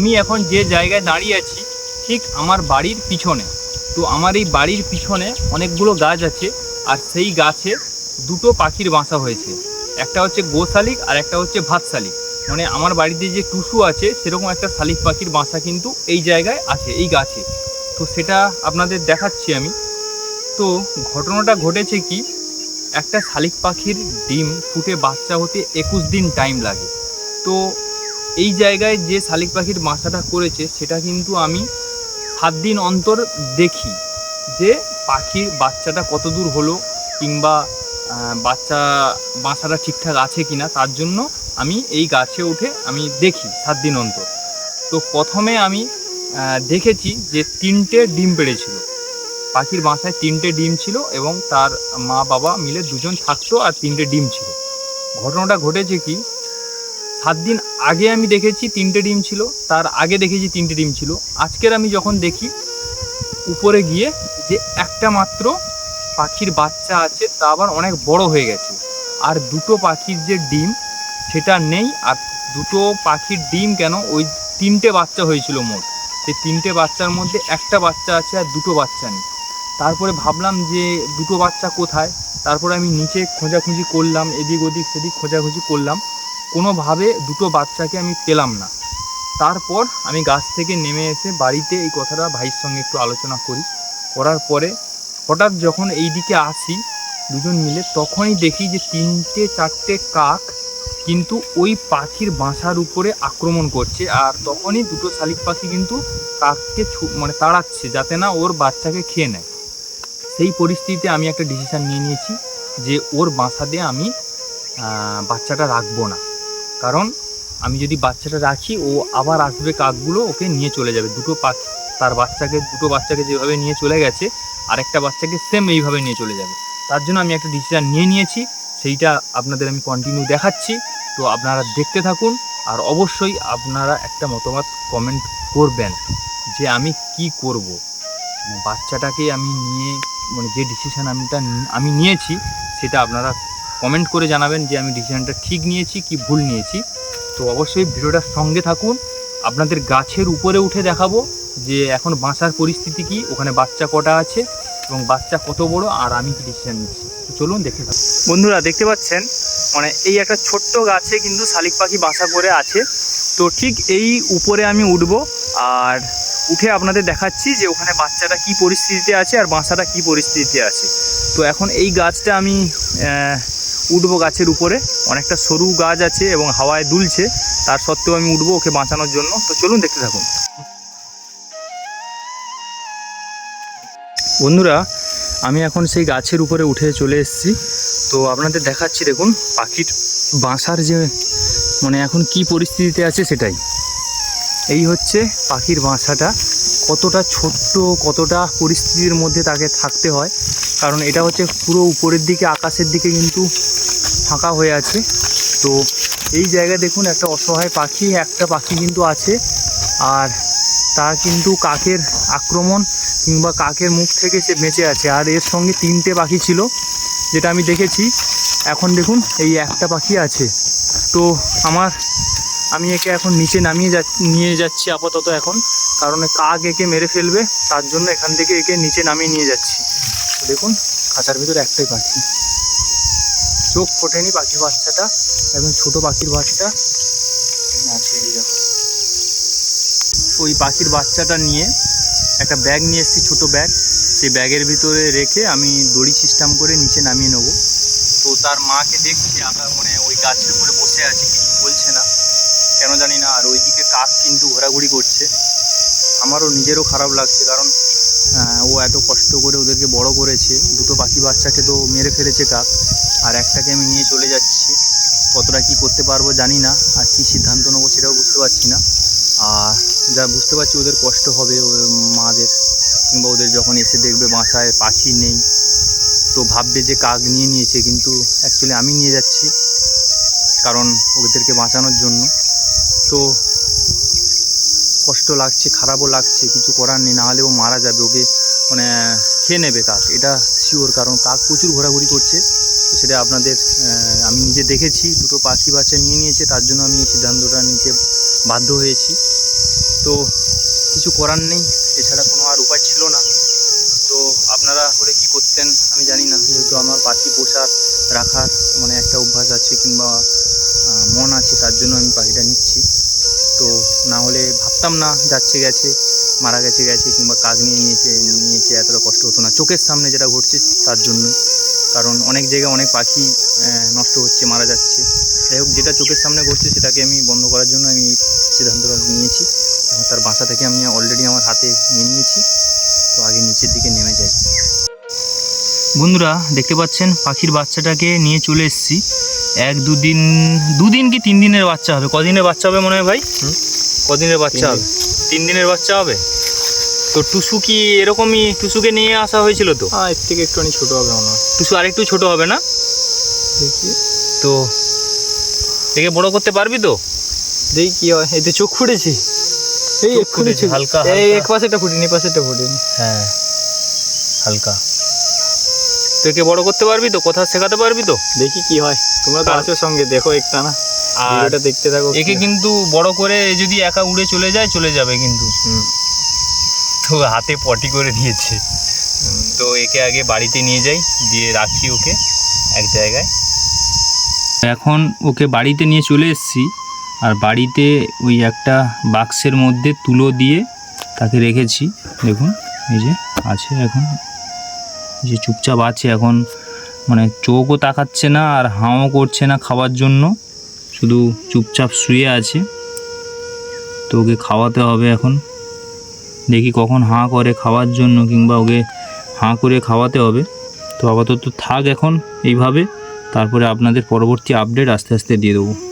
আমি এখন যে জায়গায় দাঁড়িয়ে আছি, ঠিক আমার বাড়ির পিছনে। তো আমার এই বাড়ির পিছনে অনেকগুলো গাছ আছে, আর সেই গাছে দুটো পাখির বাসা হয়েছে। একটা হচ্ছে গো শালিক আর একটা হচ্ছে ভাত শালিক মানে আমার বাড়িতে যে টুসু আছে, সেরকম একটা শালিক পাখির বাসা কিন্তু এই জায়গায় আছে, এই গাছে। তো সেটা আপনাদের দেখাচ্ছি আমি। তো ঘটনাটা ঘটেছে কি, একটা শালিক পাখির ডিম ফুটে বাচ্চা হতে একুশ দিন টাইম লাগে। তো এই জায়গায় যে শালিক পাখির বাসাটা করেছে, সেটা কিন্তু আমি সাত দিন অন্তর দেখি যে পাখির বাচ্চাটা কত দূর হলো কিংবা বাচ্চা বাসাটা ঠিকঠাক আছে কিনা, তার জন্য আমি এই গাছে উঠে আমি দেখি সাত দিন অন্তর। তো প্রথমে আমি দেখেছি যে তিনটে ডিম পেড়েছিল। পাখির বাসায় তিনটে ডিম ছিল এবং তার মা বাবা মিলে দুজন থাকতো আর তিনটে ডিম ছিল। ঘটনাটা ঘটেছে কি সাত দিন আগে আমি দেখেছি তিনটে ডিম ছিল, তার আগে দেখেছি তিনটে ডিম ছিল। আজকের আমি যখন দেখি, উপরে গিয়ে যে একটা মাত্র পাখির বাচ্চা আছে, তা আবার অনেক বড় হয়ে গেছে। আর দুটো পাখির যে ডিম, সেটা নেই, আর দুটো পাখির ডিম কেন, ওই তিনটে বাচ্চা হয়েছিল মোট। সেই তিনটে বাচ্চার মধ্যে একটা বাচ্চা আছে আর দুটো বাচ্চা নেই। তারপরে ভাবলাম যে দুটো বাচ্চা কোথায়? তারপরে আমি নিচে খোঁজাখুঁজি করলাম, এদিক ওদিক সেদিক খোঁজাখুঁজি করলাম। কোনোভাবে দুটো বাচ্চাকে আমি পেলাম না। তারপর আমি গাছ থেকে নেমে এসে বাড়িতে এই কথাটা ভাইয়ের সঙ্গে একটু আলোচনা করি। করার পরে হঠাৎ যখন এই দিকে আসি দুজন মিলে, তখনই দেখি যে তিনটে চারটে কাক কিন্তু ওই পাখির বাসার উপরে আক্রমণ করছে আর তখনই দুটো শালিক পাখি কিন্তু কাককে ছু- মানে তাড়াচ্ছে যাতে না ওর বাচ্চাকে খেয়ে নেয়। সেই পরিস্থিতিতে আমি একটা ডিসিশান নিয়ে নিয়েছি যে ওর বাসা দিয়ে আমি বাচ্চাটা রাখব না। কারণ আমি যদি বাচ্চাটা রাখি, ও আবার আসবে কাকগুলো, ওকে নিয়ে চলে যাবে। দুটো পাখি তার বাচ্চাকে, দুটো বাচ্চাকে যেভাবে নিয়ে চলে গেছে, আরেকটা বাচ্চাকে সেম এইভাবে নিয়ে চলে যাবে। তার জন্য আমি একটা ডিসিশান নিয়ে নিয়েছি। সেইটা আপনাদের আমি কন্টিনিউ দেখাচ্ছি। তো আপনারা দেখতে থাকুন, আর অবশ্যই আপনারা একটা মতামত কমেন্ট করবেন যে আমি কি করব। মানে বাচ্চাটাকে আমি নিয়ে মানে যে ডিসিশান আমিটা আমি নিয়েছি, সেটা আপনারা কমেন্ট করে জানাবেন যে আমি ডিসিশনটা ঠিক নিয়েছি কি ভুল নিয়েছি। তো অবশ্যই ভিডিওটার সঙ্গে থাকুন। আপনাদের গাছের উপরে উঠে দেখাবো যে এখন বাঁচার পরিস্থিতি কি, ওখানে বাচ্চা কটা আছে এবং বাচ্চা কত বড় আর আমি কি ডিসিশন নিচ্ছি। তো চলুন দেখে থাকুন। বন্ধুরা, দেখতে পাচ্ছেন? মানে এই একটা ছোট্ট গাছে কিন্তু শালিক পাখি বাসা করে আছে। তো ঠিক এই উপরে আমি উঠবো আর উঠে আপনাদের দেখাচ্ছি যে ওখানে বাচ্চাটা কি পরিস্থিতিতে আছে আর বাসাটা কি পরিস্থিতিতে আছে। তো এখন এই গাছটা আমি উঠবো গাছের উপরে। অনেকটা সরু গাছ আছে এবং হাওয়ায় দুলছে। তার সত্ত্বেও আমি উঠবো ওকে বাঁচানোর জন্য। তো চলুন দেখতে থাকুন। বন্ধুরা, আমি এখন সেই গাছের উপরে উঠে চলে এসেছি। তো আপনাদের দেখাচ্ছি, দেখুন, পাখির বাসার যে মানে এখন কি পরিস্থিতিতে আছে সেটাই। এই হচ্ছে পাখির বাসাটা কতটা ছোট্ট, কতটা পরিস্থিতির মধ্যে তাকে থাকতে হয়। কারণ এটা হচ্ছে পুরো উপরের দিকে, আকাশের দিকে কিন্তু ফাঁকা হয়ে আছে। তো এই জায়গায় দেখুন একটা অসহায় পাখি, একটা পাখি কিন্তু আছে। আর তার কিন্তু কাকের আক্রমণ কিংবা কাকের মুখ থেকে সে বেঁচে আছে। আর এর সঙ্গে তিনটে পাখি ছিল, যেটা আমি দেখেছি। এখন দেখুন এই একটা পাখি আছে। তো আমার, আমি একে এখন নিচে নামিয়ে যা, নিয়ে যাচ্ছি আপাতত এখন। কারণ কাক একে মেরে ফেলবে, তার জন্য এখান থেকে একে নিচে নামিয়ে নিয়ে যাচ্ছি। দেখুন, খাঁচার ভিতরে একটাই পাখি। চোখ ফোটেনি পাখি বাচ্চাটা, একদম ছোট পাখির বাচ্চা। ওই পাখির বাচ্চাটা নিয়ে একটা ব্যাগ নিয়ে এসেছি, ছোটো ব্যাগ। সেই ব্যাগের ভিতরে রেখে আমি দড়ি সিস্টেম করে নিচে নামিয়ে নেব। তো তার মাকে দেখছি, আমরা মানে ওই গাছের উপরে বসে আছে, কিছু বলছে না। কেন জানি না, আর ওইদিকে কাক কিন্তু ঘোরাঘুরি করছে। আমারও নিজেরও খারাপ লাগছে, কারণ ও এত কষ্ট করে ওদেরকে বড় করেছে। দুটো পাখি বাচ্চাকে তো মেরে ফেলেছে কাক। আর একটাকে আমি নিয়ে চলে যাচ্ছি। কতটা কি করতে পারব জানি না। আর কি সিদ্ধান্ত নেব সেটাও বুঝতে পারছি না। আর যা বুঝতে পারছি ওদের কষ্ট হবে মাদের। কিংবা ওদের যখন এসে দেখবে বাসায় পাখি নেই, তো ভাববে যে কাক নিয়ে নিয়েছে। কিন্তু অ্যাকচুয়ালি আমি নিয়ে যাচ্ছি, কারণ ওদেরকে বাঁচানোর জন্য। তো কষ্ট লাগছে, খারাপও লাগছে, কিছু করার নেই, নাহলে ও মারা যাবে, ওকে মানে খেয়ে নেবে কাক, এটা শিওর কারণ কাক প্রচুর ঘোরাঘুরি করছে। তো সেটা আপনাদের আমি নিজে দেখেছি, দুটো পাখি বাচ্চা নিয়ে নিয়েছে, তার জন্য আমি এই সিদ্ধান্তটা নিতে বাধ্য হয়েছি। তো কিছু করার নেই, এছাড়া কোনো আর উপায় ছিল না। তো আপনারা হলে কী করতেন, আমি জানি না, যেহেতু আমার পাখি পোষার রাখার মানে একটা অভ্যাস আছে কিংবা মন আছে, তার জন্য আমি পাখিটা নিচ্ছি। তো না হলে ভাবতাম না, যাচ্ছে গেছে, মারা গেছে গেছে, কিংবা কাক নিয়ে নিয়েছে নিয়েছে, এতটা কষ্ট হতো না। চোখের সামনে যেটা ঘটছে তার জন্য। কারণ অনেক জায়গায় অনেক পাখি নষ্ট হচ্ছে, মারা যাচ্ছে। যাই হোক, যেটা চোখের সামনে ঘটছে সেটাকে আমি বন্ধ করার জন্য আমি সিদ্ধান্তটা নিয়েছি। এখন তার বাসা থেকে আমি অলরেডি আমার হাতে নিয়ে নিয়েছি। তো আগে নিচের দিকে নেমে যাই। বন্ধুরা, দেখতে পাচ্ছেন, পাখির বাচ্চাটাকে নিয়ে চলে এসেছি। এক দুদিন দুদিন কি তিন দিনের বাচ্চা হবে? কদিনের বাচ্চা হবে মনে হয় ভাই? কদিনের বাচ্চা হবে? তিন দিনের বাচ্চা হবে? তো টুসু কি এরকমই টুসুকে নিয়ে আসা হয়েছিল তো? হ্যাঁ এর থেকে একটুখানি ছোটো হবে মনে হয়। টুসু আরেকটু ছোট হবে না? দেখি। তো একে বড় করতে পারবি তো? দেখি কি হয়। এই তো চোখ ফুটেছে। এই ফুটেছে, হালকা, এই এক পাশেটা ফুটিনি পাশেটা ফুটিনি। হ্যাঁ হালকা। তো একে বড় করতে পারবি তো? কথা শেখাতে পারবি তো? দেখি কি হয়। তোমরা তো আছো সঙ্গে দেখো একটা না। আর ভিডিওটা দেখতে থাকো একে কিন্তু বড় করে যদি একা উড়ে চলে যায় চলে যাবে কিন্তু। তো হাতে পটি করে দিয়েছে। তো একে আগে বাড়িতে নিয়ে যাই দিয়ে রাখি ওকে এক জায়গায়। এখন ওকে বাড়িতে নিয়ে চলে এসেছি। আর বাড়িতে ওই একটা বাক্সের মধ্যে তুলো দিয়ে তাকে রেখেছি। দেখুন এই যে আছে এখন। যে চুপচাপ আছে এখন। মানে চোখও তাকাচ্ছে না আর হাঁও করছে না খাওয়ার জন্য। শুধু চুপচাপ শুয়ে আছে। তো ওকে খাওয়াতে হবে এখন। দেখি কখন হাঁ করে খাওয়ার জন্য কিংবা ওকে হাঁ করে খাওয়াতে হবে। তো আপাতত থাক এখন এইভাবে। তারপরে আপনাদের পরবর্তী আপডেট আস্তে আস্তে দিয়ে দেবো।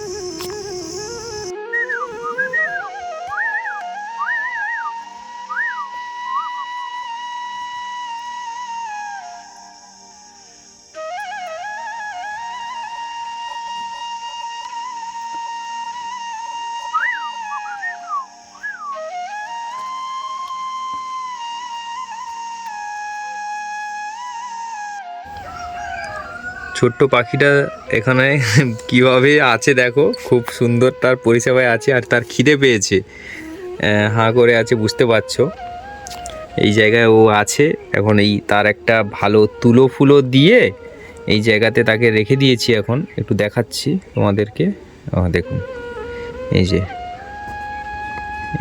ছোট্ট পাখিটা এখানে কীভাবে আছে দেখো, খুব সুন্দর তার পরিষেবায় আছে আর তার খিদে পেয়েছে। হাঁ করে আছে, বুঝতে পারছ। এই জায়গায় ও আছে, এখন এই তার একটা ভালো তুলো ফুলো দিয়ে এই জায়গাতে তাকে রেখে দিয়েছি এখন। একটু দেখাচ্ছি তোমাদেরকে। দেখুন, এই যে।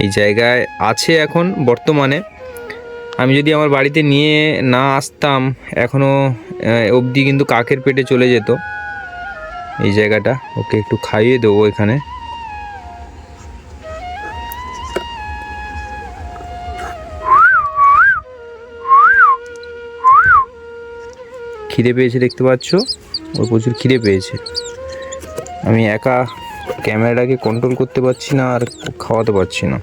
এই জায়গায় আছে এখন বর্তমানে। আমি যদি আমার বাড়িতে নিয়ে না আসতাম এখনও অবধি কিন্তু কাকের পেটে চলে যেত। এই জায়গাটা, ওকে একটু খাইয়ে দেবো এখানে। খিদে পেয়েছে দেখতে পাচ্ছ? ওর প্রচুর খিদে পেয়েছে। আমি একা ক্যামেরাটাকে কন্ট্রোল করতে পারছি না আর খাওয়াতে পারছি না।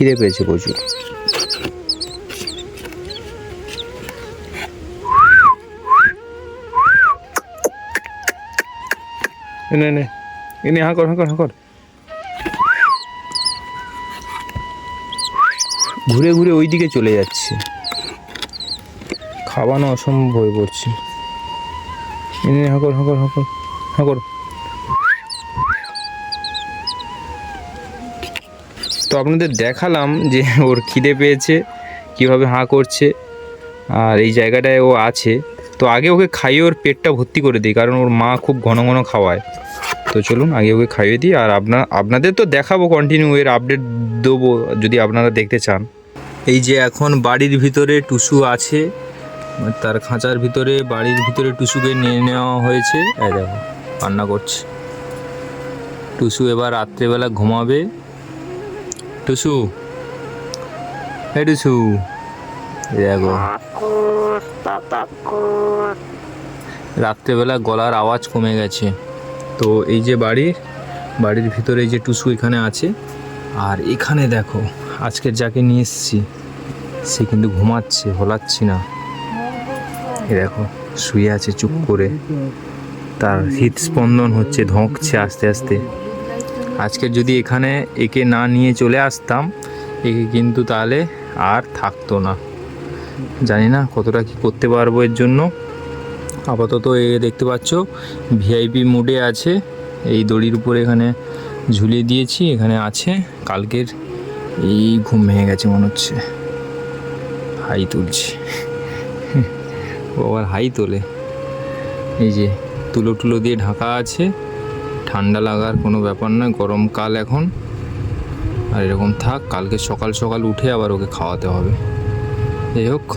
খিদে পেয়েছে প্রচুর। এনে হাঁ কর হাঁ কর হাঁ কর। ঘুরে ঘুরে ওই দিকে চলে যাচ্ছে। খাওয়ানো অসম্ভব হয়ে পড়ছে। এনে হাঁ কর হাঁ কর হাঁ কর হাঁ কর। তো আপনাদের দেখালাম যে ওর খিদে পেয়েছে, কীভাবে হাঁ করছে, আর এই জায়গাটায় ও আছে। তো আগে ওকে খাইয়ে ওর পেটটা ভর্তি করে দিই, কারণ ওর মা খুব ঘন ঘন খাওয়ায়। তো চলুন, আগে ওকে খাইয়ে দিই, আর আপনার আপনাদের তো দেখাবো কন্টিনিউ এর আপডেট দেবো, যদি আপনারা দেখতে চান। এই যে এখন বাড়ির ভিতরে টুসু আছে, তার খাঁচার ভিতরে, বাড়ির ভিতরে টুসুকে নিয়ে নেওয়া হয়েছে। এই দেখো রান্না করছে। টুসু এবার রাত্রেবেলা ঘুমাবে। টুসু হে টুসু দেখো। রাত্রেবেলা গলার আওয়াজ কমে গেছে। তো এই যে বাড়ির বাড়ির ভিতরে যে টুসু এখানে আছে। আর এখানে দেখো, আজকে যাকে নিয়ে এসেছি, সে কিন্তু ঘুমাচ্ছে, হলাচ্ছি না। এই দেখো, শুয়ে আছে চুপ করে। তার হৃদস্পন্দন হচ্ছে, ধঁকছে আস্তে আস্তে। আজকে যদি এখানে একে না নিয়ে চলে আসতাম, একে কিন্তু তাহলে আর থাকতো না। জানি না কতটা কি করতে পারব এর জন্য। আপাতত এ দেখতে পাচ্ছ ভিআইপি মোডে আছে। এই দড়ির উপরে এখানে ঝুলিয়ে দিয়েছি, এখানে আছে। কালকের এই ঘুম ভেঙে গেছে মনে হচ্ছে। হাই তুলছি। ও আবার হাই তোলে। এই যে তুলো টুলো দিয়ে ঢাকা আছে। ঠান্ডা লাগার কোনো ব্যাপার নয় গরমকাল এখন। আর এরকম থাক, কালকে সকাল সকাল উঠে আবার ওকে খাওয়াতে হবে। যাই হোক,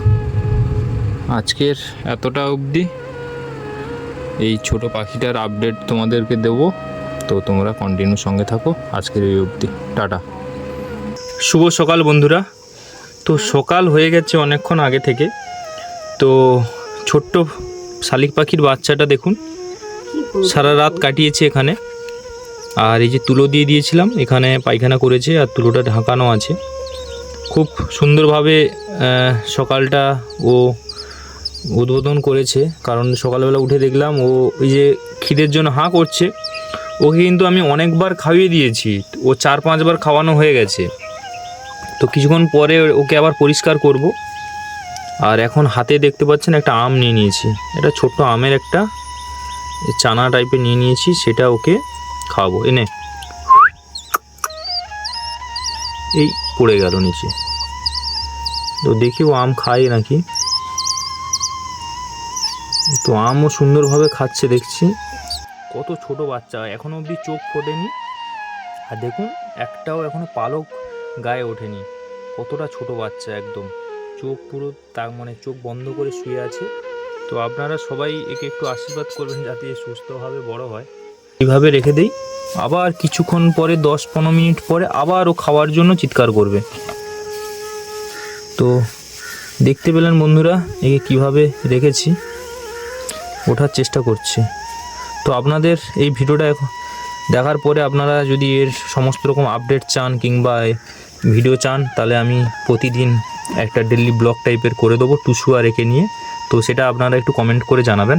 আজকের এতটা অবধি। এই ছোট পাখিটার আপডেট তোমাদেরকে দেব। তো তোমরা কন্টিনিউ সঙ্গে থাকো আজকের এই অবধি। টাটা। শুভ সকাল বন্ধুরা। তো সকাল হয়ে গেছে অনেকক্ষণ আগে থেকে। তো ছোট্ট শালিক পাখির বাচ্চাটা দেখুন। সারা রাত কাটিয়েছে এখানে। আর এই যে তুলো দিয়ে দিয়েছিলাম, এখানে পায়খানা করেছে আর তুলোটা ঢাকানো আছে। খুব সুন্দরভাবে সকালটা ও উদ্বোধন করেছে। কারণ সকালবেলা উঠে দেখলাম ও ওই যে খিদের জন্য হাঁ করছে, ওকে কিন্তু আমি অনেকবার খাইয়ে দিয়েছি। ও চার পাঁচবার খাওয়ানো হয়ে গেছে। তো কিছুক্ষণ পরে ওকে আবার পরিষ্কার করব। আর এখন হাতে দেখতে পাচ্ছেন একটা আম নিয়ে নিয়েছি। এটা ছোট্ট আমের একটা চানা টাইপের নিয়ে নিয়েছি, সেটা ওকে খাওয়াবো। এনে, এই পড়ে গেল নিচে। তো দেখি ও আম খায় নাকি? তো আমও সুন্দরভাবে খাচ্ছে, দেখছি। কত ছোট বাচ্চা, এখনও অবধি চোখ ফোটেনি। আর দেখুন, একটাও এখনও পালক গায়ে ওঠেনি। কতটা ছোট বাচ্চা একদম। চোখ পুরো তার মানে চোখ বন্ধ করে শুয়ে আছে। তো আপনারা সবাই একে একটু আশীর্বাদ করবেন যাতে সুস্থভাবে বড় হয়। এইভাবে রেখে দেই। আবার কিছুক্ষণ পরে, দশ পনেরো মিনিট পরে আবার ও খাওয়ার জন্য চিৎকার করবে। তো দেখতে পেলেন বন্ধুরা, একে কীভাবে রেখেছি, ওঠার চেষ্টা করছে। তো আপনাদের এই ভিডিওটা দেখার পরে আপনারা যদি এর সমস্ত রকম আপডেট চান কিংবা ভিডিও চান, তাহলে আমি প্রতিদিন একটা ডেলি ব্লগ টাইপের করে দেবো টুসু আর একে নিয়ে। তো সেটা আপনারা একটু কমেন্ট করে জানাবেন।